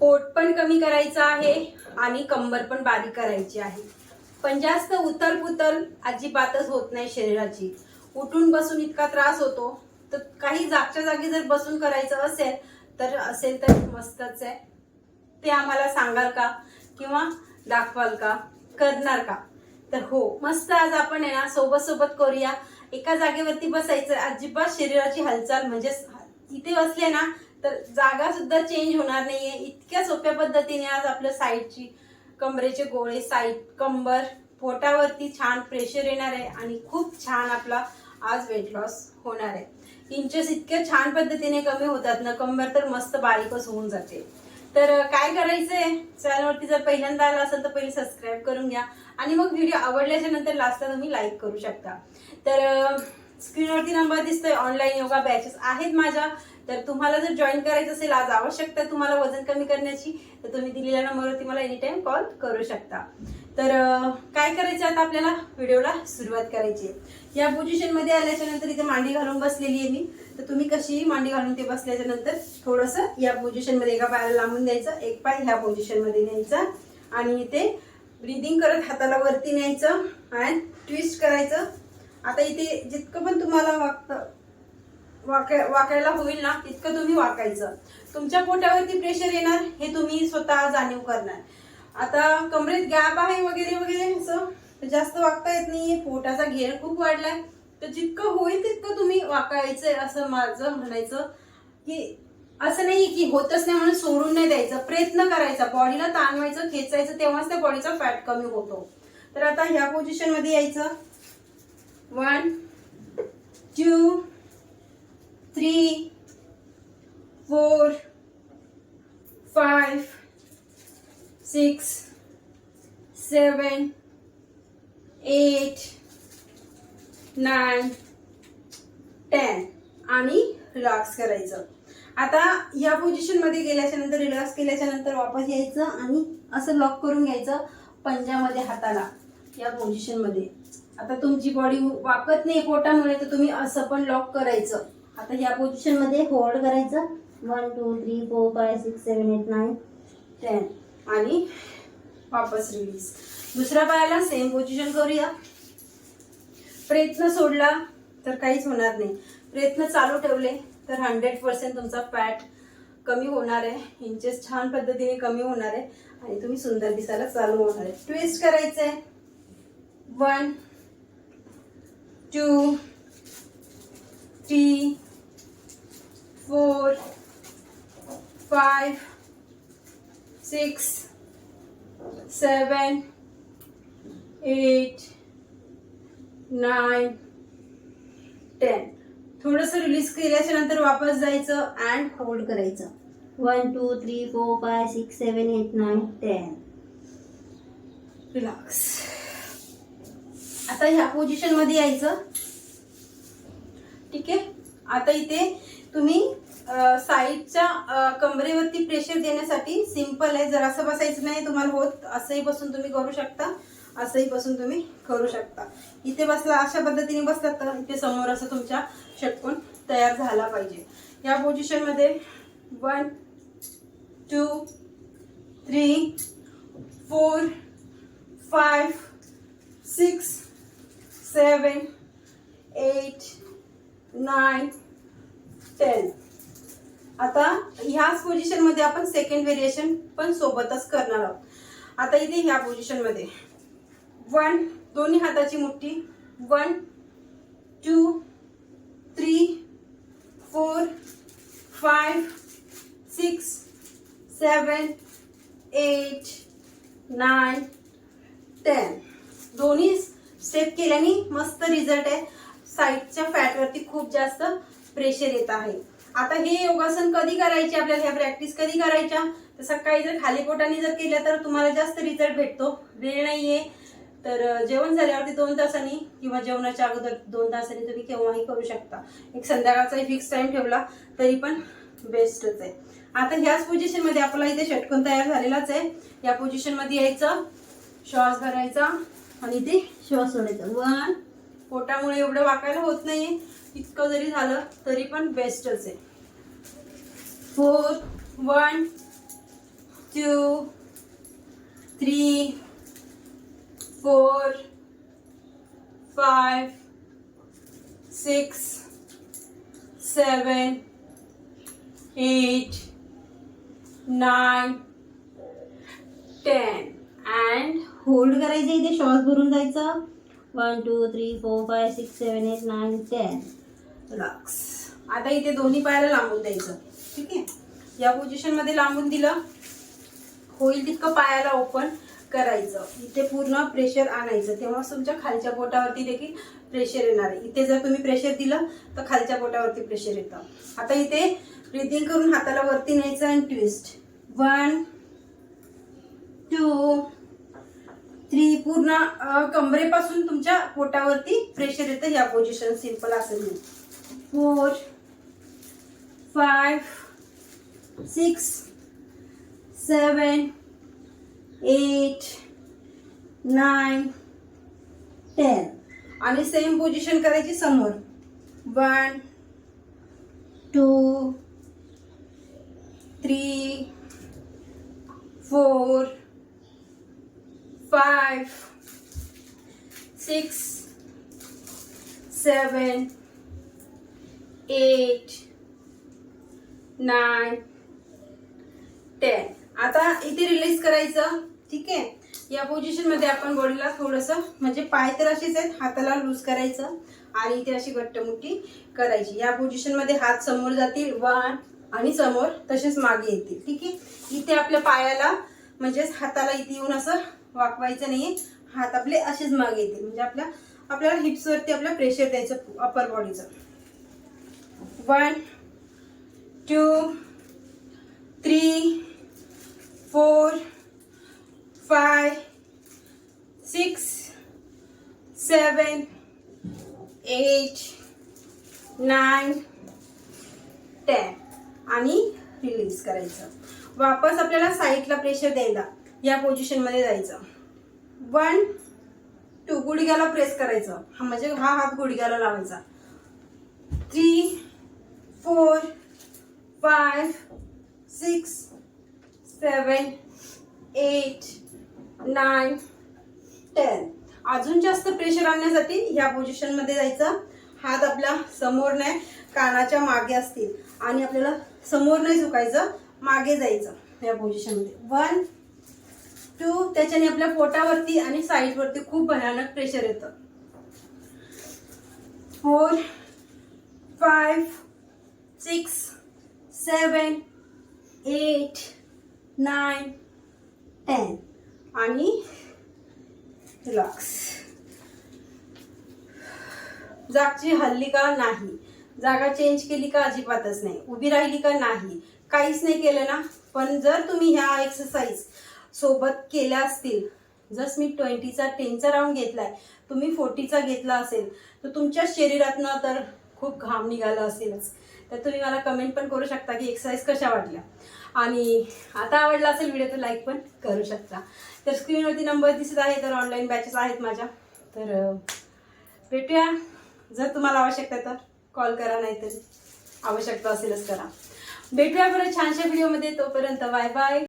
पोट पण कमी करायचं आहे आणि कंबर पण बारीक करायची आहे. पण जास्त उतल पुतल अजिबातच होत नाही शरीराची. उठून बसून इतका त्रास होतो तर काही जागच्या जागी जर बसून करायचं असेल तर असेल तर मस्तच आहे. ते आम्हाला सांगाल का? किंवा दाखवाल का? करणार का? तर हो मस्त आज आपण आहे ना सोबत सोबत करूया. एका जागेवरती बसायचं अजिबात शरीराची हालचाल म्हणजे इथे बसले ना तर जागा सुद्धा चेंज होणार नाहीये. इतक्या सोप्या पद्धतीने आज आपल्या साईडची कमरेचे गोळे साईड कंबर पोटावरती छान प्रेशर येणार आहे आणि खूप छान आपला आज वेट लॉस होणार आहे. इंचेस इतक्या छान पद्धतीने कमी होतात ना कंबर तर मस्त बारीकच होऊन जाते. तर काय करायचंय? चॅनलवरती जर पहिल्यांदा आला असेल तर पहिले सबस्क्राईब करून घ्या आणि मग व्हिडिओ आवडल्याच्या नंतर लास्टला तुम्ही लाईक करू शकता. तर स्क्रीनवरती नंबर दिसतोय ऑनलाईन योगा बॅचेस आहेत माझ्या. तर तुम्हाला जर जॉईन करायचं असेल आज आवश्यकता तुम्हाला वजन कमी करण्याची तर तुम्ही दिलेल्या नंबरवरती मला एनी टाइम कॉल करू शकता. तर काय करायचं आता आपल्याला? व्हिडिओला सुरुवात करायची आहे. या पोझिशनमध्ये आल्याच्यानंतर इथे मांडी घालून बसलेली आहे मी. तर तुम्ही कशी मांडी घालून ते बसल्याच्या नंतर थोडंसं या पोझिशनमध्ये एका पायाला लांबून द्यायचं एक पाय ह्या पोझिशनमध्ये न्यायचा आणि इथे ब्रिदिंग करत हाताला वरती न्यायचं आणि ट्विस्ट करायचं. आता इथे जितकं पण तुम्हाला वागतं वाकाय वाकायला होईल ना तितकं तुम्ही वाकायचं. तुमच्या पोटावरती प्रेशर येणार हे तुम्ही स्वतः जाणीव करणार. आता कमरेत गॅप आहे वगैरे वगैरे असं तर जास्त वागता येत नाहीये पोटाचा घेर खूप वाढलाय. तर जितकं होईल तितकं तुम्ही वाकायचंय असं माझं म्हणायचं. की असं नाही की होतच नाही म्हणून सोडून नाही द्यायचं. प्रयत्न करायचा. बॉडीला ताणवायचं खेचायचं तेव्हाच त्या बॉडीचा फॅट कमी होतो. तर आता ह्या पोझिशनमध्ये यायचं. One two three four five six seven eight nine ten आणि रिलॅक्स करायचं. आता या पोझिशनमध्ये गेल्याच्यानंतर रिलॅक्स केल्याच्यानंतर वापस यायचं आणि असं लॉक करून घ्यायचं पंजामध्ये हाताला या पोझिशनमध्ये आता तुमची बॉडी वाकत नाही पोटामुळे तर तुम्ही असं पण लॉक करायचं. आता ह्या पोझिशनमध्ये होल्ड करायचं. One two three four five six seven eight nine ten आणि वापस रिलीज दुसऱ्या पायाला सेम पोझिशन करूया. प्रयत्न सोडला तर काहीच होणार नाही. प्रयत्न चालू ठेवले तर हंड्रेड पर्सेंट तुमचा फॅट कमी होणार आहे. इंचेस छान पद्धतीने कमी होणार आहे. आणि तुम्ही सुंदर दिसायला चालू होणार आहे. ट्विस्ट करायचं आहे one two three four five six seven eight nine ten थोडंसं रिलीज केल्याच्यानंतर वापस जायचं अँड होल्ड करायचं. One two three four five six seven eight nine ten relax आता ह्या पोझिशनमध्ये यायचं. ठीक आहे? आता इथे तुम्ही साईडच्या कमरेवरती प्रेशर देण्यासाठी सिंपल आहे. जर असं बसायचं नाही तुम्हाला होत असंही बसून तुम्ही करू शकता असंही बसून तुम्ही करू शकता. इथे बसला अशा पद्धतीने बसलात तर इथे समोर असं तुमच्या षटकोन तयार झाला पाहिजे. या पोझिशनमध्ये one two three four five six seven eight nine ten. आता ह्याच पोझिशनमध्ये आपण सेकंड व्हेरिएशन पण सोबतच करणार आहोत. आता इथे ह्या पोझिशनमध्ये वन दोन्ही हाताची मुठ्ठी. One two three four five six seven eight nine ten दोन्ही स्टेप केल्याने मस्त रिझल्ट आहे. साईडच्या फॅटवरती खूप जास्त प्रेशर येत आहे. आता हे योगासन कधी करायचे? आपल्याला ह्या प्रॅक्टिस कधी करायच्या? तर सकाळी जर खाली पोटाने जर केल्या तर तुम्हाला जास्त रिझल्ट भेटतो. वेळ नाही आहे तर जेवण झाल्यावरती दोन तासांनी किंवा जेवणाच्या अगोदर दोन तासांनी तुम्ही केव्हाही करू शकता. एक संध्याकाळचा फिक्स टाइम ठेवला तरी पण बेस्टच आहे. आता ह्याच पोझिशनमध्ये आपला इथे षटकोन तयार झालेलाच आहे. या पोझिशनमध्ये यायचं. श्वास भरायचा आणि इथे श्वास सोडायचा. वन पोटामुळे एवढं वाकायला होत नाही. इतकं जरी झालं तरी पण बेस्टच आहे. Four one two three four five six seven eight nine ten. And hold करायचं इथे श्वास भरून जायचं. One two three four five six seven eight nine ten relax आता इथे दोन्ही पायाला लांबून द्यायचं. ठीक आहे? या पोझिशनमध्ये लांबून दिलं. होईल तितकं पायाला ओपन करायचं. इथे पूर्ण प्रेशर आणायचं. तेव्हा तुमच्या खालच्या बोटावरती देखील प्रेशर येणार. आहे इथे जर तुम्ही प्रेशर दिलं तर खालच्या बोटावरती प्रेशर येतं. आता इथे ब्रिदिंग करून हाताला वरती न्यायचं आणि ट्विस्ट वन टू थ्री पूर्ण कमरेपासून तुमच्या पोटावरती प्रेशर येतं या पोझिशन सिंपल असेल four five six seven eight nine ten आणि सेम पोझिशन करायची समोर. One two three four five, six seven eight nine ten आता इथे रिलीज करायचं ठीक आहे? या पोझिशनमध्ये आपण बॉडीला थोडस म्हणजे पाय तर असेच आहेत हाताला लूज करायचं आणि इथे अशी घट्टमुठी करायची. या पोझिशनमध्ये हात समोर जातील वन आणि समोर तसेच मागे येतील ठीक आहे? इथे आपल्या पायाला म्हणजेच हाताला इथे येऊन असं वाकवायचं नाही हात आपले असेच मागे येतील. म्हणजे आपल्या आपल्याला हिप्सवरती आपला आपलं प्रेशर द्यायचं अपर बॉडीचं one two three four five six seven eight nine ten आणि रिलीज करायचं. वापस आपल्याला साईडला प्रेशर द्यायला. या पोझिशनमध्ये जायचं. वन टू गुडघ्याला प्रेस करायचं. हा म्हणजे हा हात गुडघ्याला लावायचा. Three four five six seven eight nine ten अजून जास्त प्रेशर आणण्यासाठी ह्या पोझिशनमध्ये जायचं. हात आपला समोर नाही कानाच्या मागे असतील. आणि आपल्याला समोर नाही झुकायचं मागे जायचं या पोझिशनमध्ये वन टू त्याच्याने आपल्या पोटावरती आणि साईडवरती खूप भयानक प्रेशर येतं. Four five six seven eight nine ten आणि रिलॅक्स जागची हल्ली का नाही? जागा चेंज केली का अजिबातच नाही. उभी राहिली का नाही? काहीच नाही केलं ना? पण जर तुम्ही ह्या एक्सरसाइज सोबत केल्या असतील. जस मी ट्वेंटीचा टेनचा राऊंड घेतलाय तुम्ही फोर्टीचा घेतला असेल तर तुमच्या शरीरातनं तर खूप घाम निघाला असेलच. तर तुम्ही मला कमेंट पण करू शकता की एक्सरसाइज कशा वाटल्या. आणि आता आवडला असेल व्हिडिओ तर लाईक पण करू शकता. तर स्क्रीनवरती नंबर दिसत आहे तर ऑनलाईन बॅचेस आहेत माझ्या. तर भेटूया. जर तुम्हाला आवश्यकता आहे तर कॉल करा नाहीतरी आवश्यकता असेलच करा. भेटूया परत छानशा व्हिडिओमध्ये तोपर्यंत बाय बाय